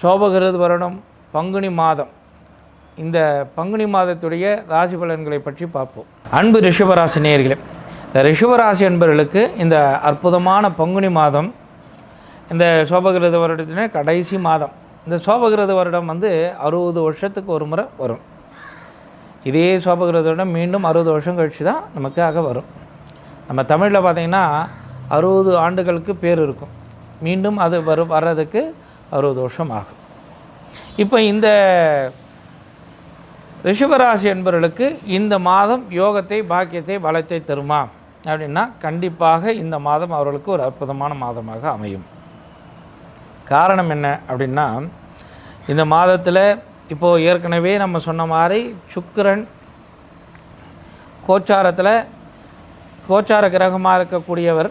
சோபகிருது வருடம் பங்குனி மாதம். இந்த பங்குனி மாதத்துடைய ராசி பலன்களை பற்றி பார்ப்போம். அன்பு ரிஷபராசி நேயர்களே இந்த ரிஷபராசி என்பவர்களுக்கு இந்த அற்புதமான பங்குனி மாதம் இந்த சோபகிருத வருடத்தின கடைசி மாதம். இந்த சோபகிருத வருடம் வந்து அறுபது வருஷத்துக்கு ஒரு முறை வரும். இதே சோபகிருத வருடம் மீண்டும் அறுபது வருஷம் கழித்து தான் நமக்காக வரும். நம்ம தமிழில் பார்த்திங்கன்னா அறுபது ஆண்டுகளுக்கு பேர் இருக்கும். மீண்டும் அது வரும் வர்றதுக்கு அறுபது வருஷம் ஆகும். இப்போ இந்த ரிஷபராசி என்பவர்களுக்கு இந்த மாதம் யோகத்தை பாக்கியத்தை பலத்தை தருமா? அப்படின்னா கண்டிப்பாக இந்த மாதம் அவர்களுக்கு ஒரு அற்புதமான மாதமாக அமையும். காரணம் என்ன அப்படின்னா இந்த மாதத்தில் இப்போது ஏற்கனவே நம்ம சொன்ன மாதிரி சுக்கரன் கோச்சாரத்தில் கோச்சார கிரகமாக இருக்கக்கூடியவர்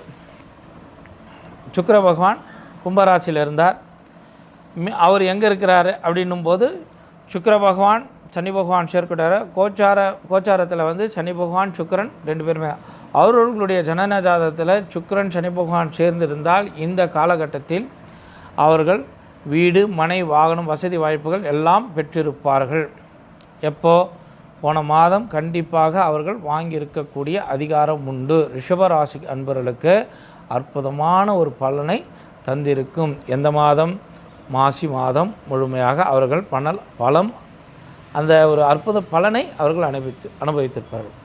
சுக்கர பகவான் கும்பராசியில் இருந்தார். அவர் எங்கே இருக்கிறாரு அப்படின்னும் போது சுக்கர பகவான் சனி பகவான் சேர்க்கிட்டார் கோச்சார கோச்சாரத்தில் வந்து சனி பகவான் சுக்கரன் ரெண்டு பேருமே. அவர்களுடைய ஜனன ஜாதகத்தில் சுக்கிரன் சனி பகவான் சேர்ந்திருந்தால் இந்த காலகட்டத்தில் அவர்கள் வீடு மனை வாகனம் வசதி வாய்ப்புகள் எல்லாம் பெற்றிருப்பார்கள். எப்போ? போன மாதம் கண்டிப்பாக அவர்கள் வாங்கியிருக்கக்கூடிய அதிகாரம் உண்டு. ரிஷபராசி அன்பர்களுக்கு அற்புதமான ஒரு பலனை தந்திருக்கும். எந்த மாதம்? மாசி மாதம் முழுமையாக அவர்கள் பணல் பலம் அந்த ஒரு அற்புத பலனை அவர்கள் அனுபவித்து அனுபவித்திருப்பார்கள்.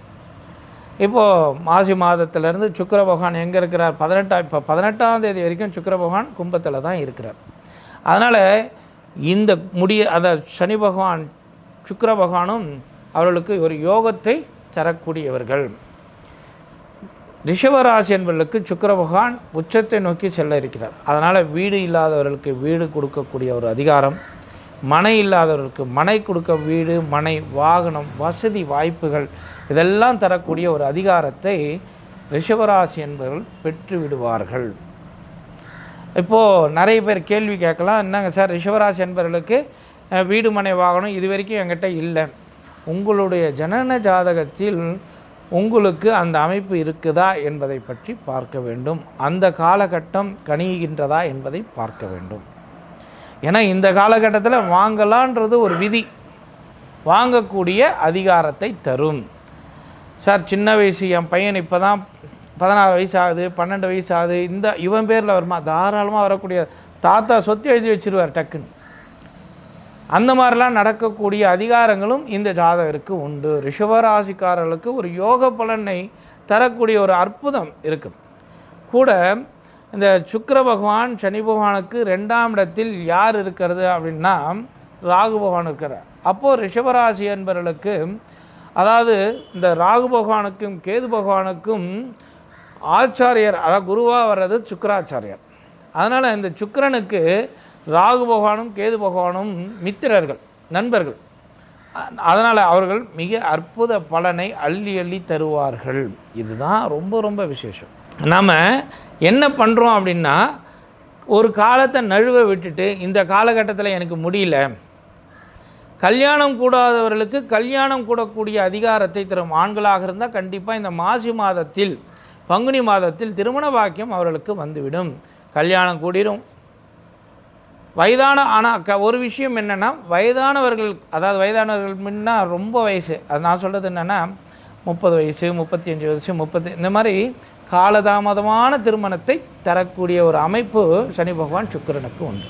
இப்போது மாசி மாதத்திலேருந்து சுக்கர பகவான் எங்கே இருக்கிறார்? பதினெட்டாம் இப்போ பதினெட்டாம் தேதி வரைக்கும் சுக்கர பகவான் கும்பத்தில் தான் இருக்கிறார். அதனால் இந்த முடிய அந்த சனி பகவான் சுக்கர பகவானும் அவர்களுக்கு ஒரு யோகத்தை தரக்கூடியவர்கள். ரிஷபராசி என்பவர்களுக்கு சுக்கர பகவான் உச்சத்தை நோக்கி செல்ல இருக்கிறார். அதனால் வீடு இல்லாதவர்களுக்கு வீடு கொடுக்கக்கூடிய ஒரு அதிகாரம் மனை இல்லாதவர்களுக்கு மனை கொடுக்க வீடு மனை வாகனம் வசதி வாய்ப்புகள் இதெல்லாம் தரக்கூடிய ஒரு அதிகாரத்தை ரிஷபராசி என்பவர்கள் பெற்று விடுவார்கள். இப்போது நிறைய பேர் கேள்வி கேட்கலாம் என்னங்க சார் ரிஷபராசி என்பவர்களுக்கு வீடு மனை வாகனம் இது வரைக்கும் என்கிட்ட இல்லை. உங்களுடைய ஜனன ஜாதகத்தில் உங்களுக்கு அந்த அமைப்பு இருக்குதா என்பதை பற்றி பார்க்க வேண்டும். அந்த காலகட்டம் கணிகின்றதா என்பதை பார்க்க வேண்டும். ஏன்னா இந்த காலகட்டத்தில் வாங்கலான்றது ஒரு விதி. வாங்கக்கூடிய அதிகாரத்தை தரும். சார் சின்ன வயசு என் பையன் இப்போ தான் பதினாறு வயசு ஆகுது பன்னெண்டு வயசு ஆகுது இந்த இவன் பேரில் வருமா? தாராளமாக வரக்கூடிய தாத்தா சொத்து எழுதி வச்சிருவார் டக்குன்னு. அந்த மாதிரிலாம் நடக்கக்கூடிய அதிகாரங்களும் இந்த ஜாதகருக்கு உண்டு. ரிஷபராசிக்காரர்களுக்கு ஒரு யோக பலனை தரக்கூடிய ஒரு அற்புதம் இருக்கும் கூட இந்த சுக்கர பகவான் சனி பகவானுக்கு ரெண்டாம் இடத்தில் யார் இருக்கிறது அப்படின்னா ராகு பகவான் இருக்கிறார். அப்போது ரிஷபராசி என்பவர்களுக்கு அதாவது இந்த ராகு பகவானுக்கும் கேது பகவானுக்கும் ஆச்சாரியர் அதாவது குருவாக வர்றது சுக்கராச்சாரியர். அதனால் இந்த சுக்கரனுக்கு ராகு பகவானும் கேது பகவானும் மித்திரர்கள் நண்பர்கள். அதனால் அவர்கள் மிக அற்புத பலனை அள்ளி அள்ளி தருவார்கள். இதுதான் ரொம்ப ரொம்ப விசேஷம். நாம் என்ன பண்ணுறோம் அப்படின்னா ஒரு காலத்தை நழுவ விட்டுட்டு இந்த காலகட்டத்தில் எனக்கு முடியல. கல்யாணம் கூடாதவர்களுக்கு கல்யாணம் கூடக்கூடிய அதிகாரத்தை தரும் ஆண்களாக இருந்தால் கண்டிப்பாக இந்த மாசி மாதத்தில் பங்குனி மாதத்தில் திருமண பாக்கியம் அவர்களுக்கு வந்துவிடும். கல்யாணம் கூடிரும். வயதான ஆனால் க ஒரு விஷயம் என்னென்னா வயதானவர்கள் அதாவது வயதானவர்கள் முன்னா ரொம்ப வயசு. அது நான் சொல்கிறது என்னென்னா முப்பது வயசு முப்பத்தி அஞ்சு வயசு முப்பத்தி இந்த மாதிரி காலதாமதமான திருமணத்தை தரக்கூடிய ஒரு அமைப்பு சனி பகவான் சுக்கரனுக்கு உண்டு.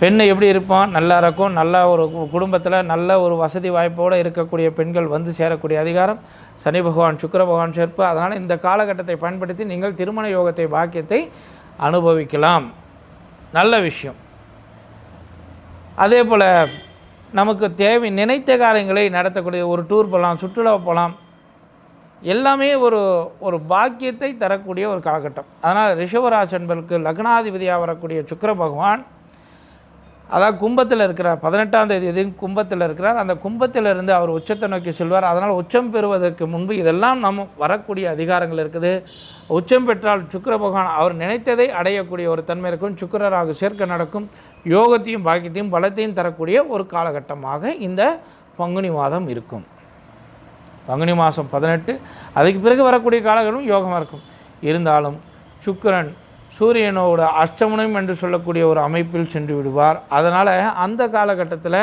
பெண் எப்படி இருப்பான்? நல்லா இருக்கும். நல்ல ஒரு குடும்பத்தில் நல்ல ஒரு வசதி வாய்ப்போடு இருக்கக்கூடிய பெண்கள் வந்து சேரக்கூடிய அதிகாரம். சனி பகவான் சுக்கர பகவான் சேர்ப்பு. அதனால் இந்த காலகட்டத்தை பயன்படுத்தி நீங்கள் திருமண யோகத்தை பாக்கியத்தை அனுபவிக்கலாம். நல்ல விஷயம். அதே போல் நமக்கு தேவை நினைத்த காரியங்களை நடத்தக்கூடிய ஒரு டூர் போகலாம் சுற்றுலா போகலாம் எல்லாமே ஒரு ஒரு பாக்கியத்தை தரக்கூடிய ஒரு காலகட்டம். அதனால் ரிஷபராசி லக்னாதிபதியாக வரக்கூடிய சுக்கர பகவான் அதாவது கும்பத்தில் இருக்கிறார். பதினெட்டாம் தேதி எதுவும் கும்பத்தில் இருக்கிறார். அந்த கும்பத்தில் இருந்து அவர் உச்சத்தை நோக்கி செல்வார். அதனால் உச்சம் பெறுவதற்கு முன்பு இதெல்லாம் நம்ம வரக்கூடிய அதிகாரங்கள் இருக்குது. உச்சம் பெற்றால் சுக்கர பகவான் அவர் நினைத்ததை அடையக்கூடிய ஒரு தன்மை இருக்கும். சுக்கரராக சேர்க்க நடக்கும். யோகத்தையும் பாக்கியத்தையும் பலத்தையும் தரக்கூடிய ஒரு காலகட்டமாக இந்த பங்குனி மாதம் இருக்கும். பங்குனி மாதம் பதினெட்டு. அதுக்கு பிறகு வரக்கூடிய காலங்களும் யோகமாக இருக்கும். இருந்தாலும் சுக்கிரன் சூரியனோட அஷ்டமனம் என்று சொல்லக்கூடிய ஒரு அமைப்பில் சென்று விடுவார். அதனால் அந்த காலகட்டத்தில்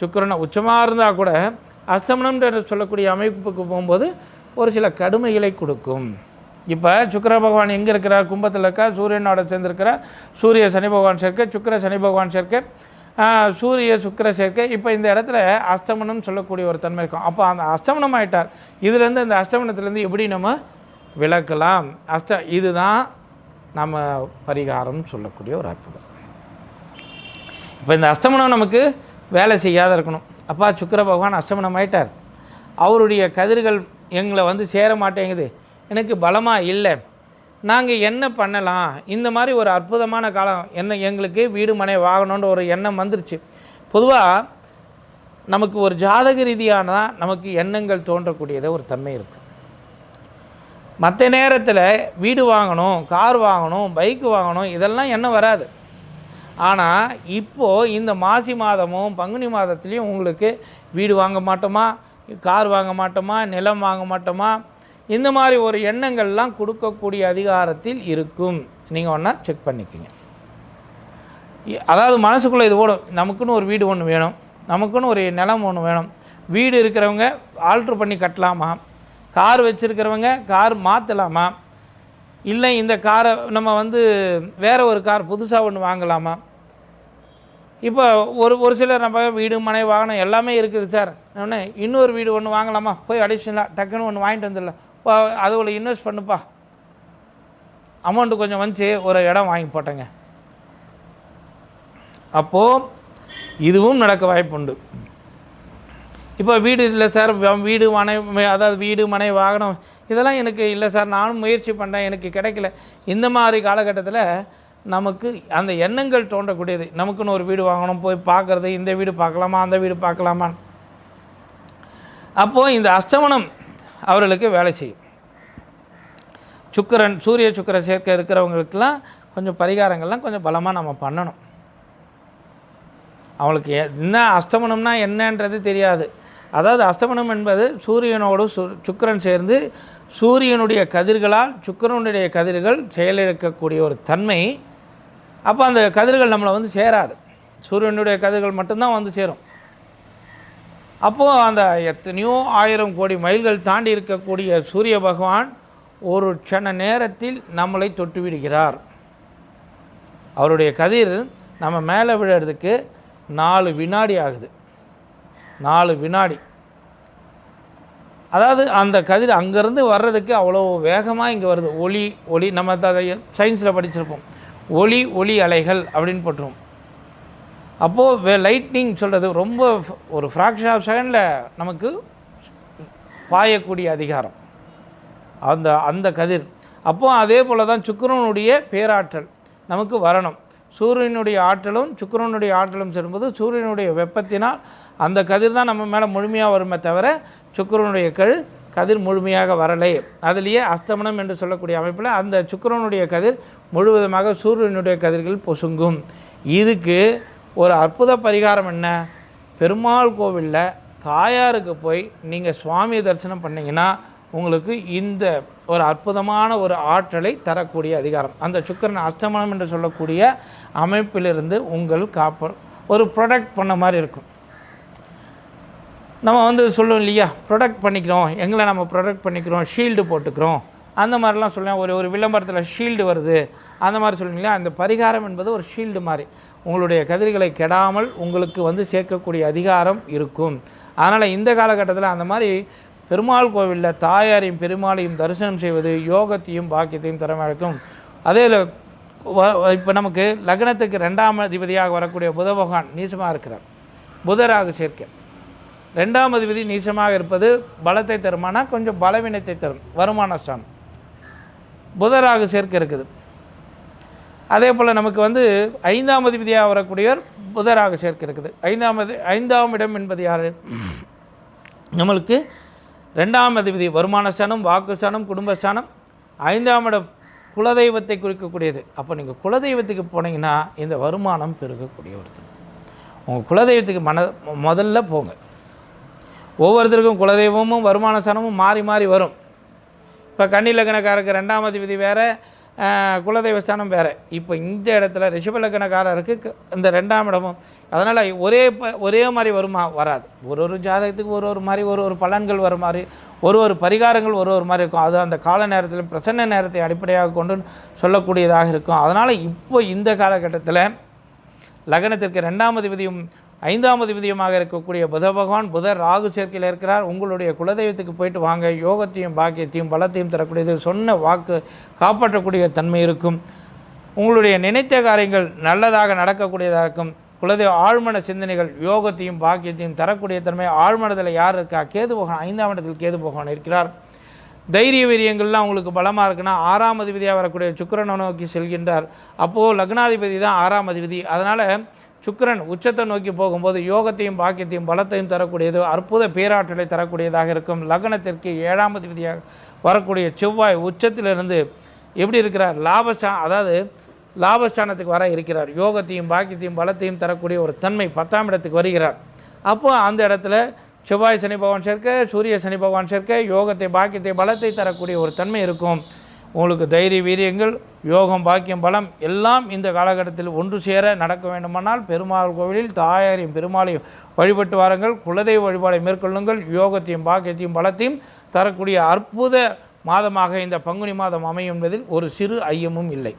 சுக்கரனை உச்சமாக இருந்தால் கூட அஸ்தமனம் என்று சொல்லக்கூடிய அமைப்புக்கு போகும்போது ஒரு சில கடுமைகளை கொடுக்கும். இப்போ சுக்கிர பகவான் எங்கே இருக்கிறார்? கும்பத்தில் இருக்கா சூரியனோட சேர்ந்திருக்கிறார். சூரிய சனி பகவான் சேர்க்கை சுக்கிர சனி பகவான் சேர்க்கை சூரிய சுக்கிர சேர்க்கை. இப்போ இந்த இடத்துல அஸ்தமனம் சொல்லக்கூடிய ஒரு தன்மை இருக்கும். அப்போ அந்த அஸ்தமனம் ஆயிட்டார் இதுலேருந்து இந்த அஸ்தமனத்துலேருந்து எப்படி நம்ம விளக்கலாம்? அஸ்த இதுதான் நம்ம பரிகாரம்னு சொல்லக்கூடிய ஒரு அற்புதம். இப்போ இந்த அஸ்தமனம் நமக்கு வேலை செய்யாத இருக்கணும். அப்பா சுக்கர பகவான் அஸ்தமனம் ஆயிட்டார். அவருடைய கதிர்கள் எங்களை வந்து சேர மாட்டேங்குது. எனக்கு பலமாக இல்லை. நாங்கள் என்ன பண்ணலாம்? இந்த மாதிரி ஒரு அற்புதமான காலம் என்ன எங்களுக்கு வீடு மனை வாங்கணுன்ற ஒரு எண்ணம் வந்துருச்சு. பொதுவாக நமக்கு ஒரு ஜாதக ரீதியானதான் நமக்கு எண்ணங்கள் தோன்றக்கூடியதே ஒரு தன்மை இருக்குது மற்ற நேரத்தில் வீடு வாங்கணும் கார் வாங்கணும் பைக்கு வாங்கணும் இதெல்லாம் எண்ணம் வராது. ஆனால் இப்போது இந்த மாசி மாதமும் பங்குனி மாதத்துலேயும் உங்களுக்கு வீடு வாங்க மாட்டோமா? கார் வாங்க மாட்டோமா? நிலம் வாங்க மாட்டோமா? இந்த மாதிரி ஒரு எண்ணங்கள்லாம் கொடுக்கக்கூடிய அதிகாரத்தில் இருக்கும். நீங்கள் ஒன்றா செக் பண்ணிக்கோங்க. அதாவது மனசுக்குள்ளே இது ஓடும். நமக்குன்னு ஒரு வீடு ஒன்று வேணும். நமக்குன்னு ஒரு நிலம் ஒன்று வேணும். வீடு இருக்கிறவங்க ஆல்ட்ரு பண்ணி கட்டலாமா? கார் வச்சுருக்கிறவங்க கார் மாற்றலாமா இல்லை இந்த காரை நம்ம வந்து வேறு ஒரு கார் புதுசாக ஒன்று வாங்கலாமா? இப்போ ஒரு ஒரு சிலர் நம்ம வீடு மனை வாகனம் எல்லாமே இருக்குது சார். உடனே இன்னொரு வீடு ஒன்று வாங்கலாமா? போய் அடிஷனலாக டக்குன்னு ஒன்று வாங்கிட்டு வந்துடலாம். இப்போ அதுக்குள்ள இன்வெஸ்ட் பண்ணுப்பா. அமௌண்ட்டு கொஞ்சம் வந்துச்சு ஒரு இடம் வாங்கி போட்டேங்க. அப்போது இதுவும் நடக்க வாய்ப்புண்டு. இப்போ வீடு இல்லை சார் வ- வீடு மனை அதாவது வீடு மனை வாகனம் இதெல்லாம் எனக்கு இல்லை சார். நானும் முயற்சி பண்ணேன் எனக்கு கிடைக்கல. இந்த மாதிரி காலகட்டத்தில் நமக்கு அந்த எண்ணங்கள் தோன்றக்கூடியது. நமக்குன்னு ஒரு வீடு வாங்கணும் போய் பார்க்குறது இந்த வீடு பார்க்கலாமா அந்த வீடு பார்க்கலாமா. அப்போது இந்த அஸ்தமனம் அவர்களுக்கு வேலை செய்யும். சுக்கிரன் சூரிய சுக்கர சேர்க்கை இருக்கிறவங்களுக்கெல்லாம் கொஞ்சம் பரிகாரங்கள்லாம் கொஞ்சம் பலமாக நம்ம பண்ணணும். அவளுக்கு எ- என்ன அஸ்தமனம்னா என்னன்றது தெரியாது. அதாவது அஸ்தமனம் என்பது சூரியனோடு சு சுக்கிரன் சேர்ந்து சூரியனுடைய கதிர்களால் சுக்கரனுடைய கதிர்கள் செயலிழக்கக்கூடிய ஒரு தன்மை. அப்போ அந்த கதிர்கள் நம்மளை வந்து சேராது. சூரியனுடைய கதிர்கள் மட்டும்தான் வந்து சேரும். அப்போது அந்த எத்தனையோ ஆயிரம் கோடி மைல்கள் தாண்டி இருக்கக்கூடிய சூரிய பகவான் ஒரு க்ஷண நேரத்தில் நம்மளை தொட்டு விடுகிறார். அவருடைய கதிர் நம்ம மேலே விழுறதுக்கு நாலு வினாடி ஆகுது. நாலு வினாடி. அதாவது அந்த கதிர் அங்கேருந்து வர்றதுக்கு அவ்வளோ வேகமாக இங்கே வருது. ஒளி ஒளி நம்ம அதை சயின்ஸில் படிச்சிருப்போம். ஒளி ஒளி அலைகள் அப்படின்னு போட்டுருவோம். அப்போது வே லைட்னிங் சொல்கிறது ரொம்ப ஒரு ஃப்ராக்ஷன் ஆஃப் செகண்டில் நமக்கு பாயக்கூடிய அதிகாரம். அந்த அந்த கதிர். அப்போது அதே போல் தான் சுக்கரனுடைய பேராற்றல் நமக்கு வரணும். சூரியனுடைய ஆற்றலும் சுக்கரனுடைய ஆற்றலும் சேரும்போது சூரியனுடைய வெப்பத்தினால் அந்த கதிர் தான் நம்ம மேலே முழுமையாக வருமே தவிர சுக்கிரனுடைய கழு கதிர் முழுமையாக வரலை. அதுலேயே அஸ்தமனம் என்று சொல்லக்கூடிய அமைப்பில் அந்த சுக்கரனுடைய கதிர் முழுவதுமாக சூரியனுடைய கதிர்கள் பொசுங்கும். இதுக்கு ஒரு அற்புத பரிகாரம் என்ன? பெருமாள் கோவிலில் தாயாருக்கு போய் நீங்கள் சுவாமி தரிசனம் பண்ணிங்கன்னா உங்களுக்கு இந்த ஒரு அற்புதமான ஒரு ஆற்றலை தரக்கூடிய அதிகாரம். அந்த சுக்கிரன் அஷ்டமனம் என்று சொல்லக்கூடிய அமைப்பிலிருந்து உங்கள் காப்ப ஒரு ப்ரொடக்ட் பண்ண மாதிரி இருக்கும். நம்ம வந்து சொல்லுவோம் இல்லையா? ப்ரொடக்ட் பண்ணிக்கிறோம். எங்களை நம்ம ப்ரொடக்ட் பண்ணிக்கிறோம். ஷீல்டு போட்டுக்கிறோம். அந்த மாதிரிலாம் சொல்லுவேன் ஒரு ஒரு விளம்பரத்தில் ஷீல்டு வருது. அந்த மாதிரி சொல்லுவீங்க இல்லையா? அந்த பரிகாரம் என்பது ஒரு ஷீல்டு மாதிரி. உங்களுடைய கதிர்களை கெடாமல் உங்களுக்கு வந்து சேர்க்கக்கூடிய அதிகாரம் இருக்கும். அதனால் இந்த காலகட்டத்தில் அந்த மாதிரி பெருமாள் கோவிலில் தாயாரையும் பெருமாளையும் தரிசனம் செய்வது யோகத்தையும் பாக்கியத்தையும் திறமைக்கும் அதே இப்போ நமக்கு லக்னத்துக்கு ரெண்டாம் அதிபதியாக வரக்கூடிய புத பகவான் நீசமாக இருக்கிறார். புதராக சேர்க்க. ரெண்டாம் அதிபதி நீசமாக இருப்பது பலத்தை தருமானா கொஞ்சம் பலவீனத்தை தரும். வருமான ஸ்தானம். புதராக சேர்க்க இருக்குது. அதே போல் நமக்கு வந்து ஐந்தாம் அதிபதியாக வரக்கூடியவர் புதராக சேர்க்க இருக்குது. ஐந்தாம் ஐந்தாம் இடம் என்பது யார்? நம்மளுக்கு ரெண்டாம் அதிபதி வருமான ஸ்தானம் வாக்குஸ்தானம் குடும்பஸ்தானம் ஐந்தாம் இடம் குலதெய்வத்தை குறிக்கக்கூடியது. அப்போ நீங்கள் குலதெய்வத்துக்கு போனீங்கன்னா இந்த வருமானம் பெருகக்கூடிய ஒருத்தர் உங்கள் குலதெய்வத்துக்கு மன முதல்ல போங்க. ஒவ்வொருத்தருக்கும் குலதெய்வமும் வருமான ஸ்தானமும் மாறி மாறி வரும். இப்போ கன்னிலக்கணக்காரருக்கு ரெண்டாம் அதிபதி வேறு குலதெய்வஸ்தானம் வேறு. இப்போ இந்த இடத்துல ரிஷபலக்கணக்காரருக்கு இந்த ரெண்டாம் இடமும் அதனால் ஒரே ப- ஒரே மாதிரி வருமா? வராது. ஒரு ஒரு ஜாதகத்துக்கு ஒரு ஒரு மாதிரி ஒரு ஒரு பலன்கள் வர மாதிரி ஒரு ஒரு பரிகாரங்கள் ஒரு ஒரு மாதிரி இருக்கும். அது அந்த கால நேரத்தில் பிரசன்ன நேரத்தை அடிப்படையாக கொண்டு சொல்லக்கூடியதாக இருக்கும். அதனால் இப்போ இந்த காலகட்டத்தில் லக்னத்திற்கு ரெண்டாம் அதிபதியும் ஐந்தாம் அதிபதியுமாக இருக்கக்கூடிய புத பகவான் புதர் ராகு சேர்க்கையில் இருக்கிறார். உங்களுடைய குலதெய்வத்துக்கு போயிட்டு வாங்க. யோகத்தையும் பாக்கியத்தையும் பலத்தையும் தரக்கூடியது. சொன்ன வாக்கு காப்பாற்றக்கூடிய தன்மை இருக்கும். உங்களுடைய நினைத்த காரியங்கள் நல்லதாக நடக்கக்கூடியதாக இருக்கும். குலதெய்வ ஆழ்மன சிந்தனைகள் யோகத்தையும் பாக்கியத்தையும் தரக்கூடிய தன்மை ஆழ்மனதில் யார் இருக்கா? கேது பகவான் ஐந்தாம் இடத்தில் கேது பகவான் இருக்கிறார். தைரிய வீரியங்கள்லாம் உங்களுக்கு பலமாக இருக்குன்னா ஆறாம் அதிபதியாக வரக்கூடிய சுக்கரனை நோக்கி செல்கின்றார். அப்போது லக்னாதிபதி தான் ஆறாம் அதிபதி. அதனால் சுக்கிரன் உச்சத்தை நோக்கி போகும்போது யோகத்தையும் பாக்கியத்தையும் பலத்தையும் தரக்கூடியது அற்புத பேராற்றலை தரக்கூடியதாக இருக்கும். லக்னத்திற்கு ஏழாம் அதிபதியாக வரக்கூடிய செவ்வாய் உச்சத்திலிருந்து எப்படி இருக்கிறார்? லாபஸ்தா அதாவது லாபஸ்தானத்துக்கு வர இருக்கிறார். யோகத்தையும் பாக்கியத்தையும் பலத்தையும் தரக்கூடிய ஒரு தன்மை பத்தாம் இடத்துக்கு வருகிறார். அப்போ அந்த இடத்துல செவ்வாய் சனி பகவான் சேர்க்க சூரிய சனி பகவான் சேர்க்க யோகத்தை பாக்கியத்தை பலத்தை தரக்கூடிய ஒரு தன்மை இருக்கும். உங்களுக்கு தைரிய வீரியங்கள் யோகம் பாக்கியம் பலம் எல்லாம் இந்த காலகட்டத்தில் ஒன்று சேர நடக்க வேண்டுமானால் பெருமாள் கோவிலில் தாயாரையும் பெருமாளையும் வழிபட்டு வாருங்கள். குலதெய்வ வழிபாடை மேற்கொள்ளுங்கள். யோகத்தையும் பாக்கியத்தையும் பலத்தையும் தரக்கூடிய அற்புத மாதமாக இந்த பங்குனி மாதம் அமையும் என்பதில் ஒரு சிறு ஐயமும் இல்லை.